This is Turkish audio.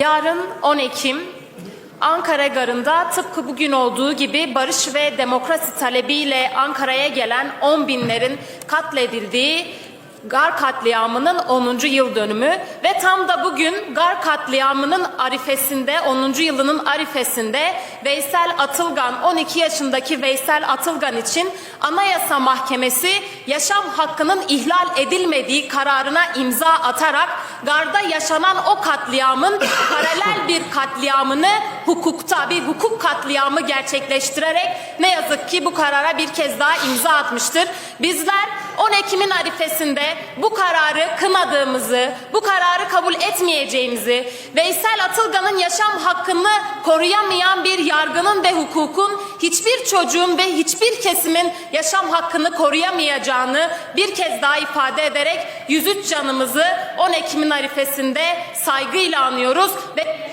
Yarın 10 Ekim Ankara Garı'nda tıpkı bugün olduğu gibi barış ve demokrasi talebiyle Ankara'ya gelen 10 binlerin katledildiği Gar katliamının 10. yıl dönümü ve tam da bugün Gar katliamının arifesinde 10. yılının arifesinde Veysel Atılgan 12 yaşındaki Veysel Atılgan için Anayasa Mahkemesi yaşam hakkının ihlal edilmediği kararına imza atarak Gar'da yaşanan o katliamın paralel bir katliamını hukukta bir hukuk katliamı gerçekleştirerek ne yazık ki bu karara bir kez daha imza atmıştır. Bizler 10 Ekim'in arifesinde bu kararı kınadığımızı, bu kararı kabul etmeyeceğimizi, Veysel Atılgan'ın yaşam hakkını koruyamayan bir yargının ve hukukun hiçbir çocuğun ve hiçbir kesimin yaşam hakkını koruyamayacağını bir kez daha ifade ederek 103 canımızı 10 Ekim'in arifesinde saygıyla anıyoruz ve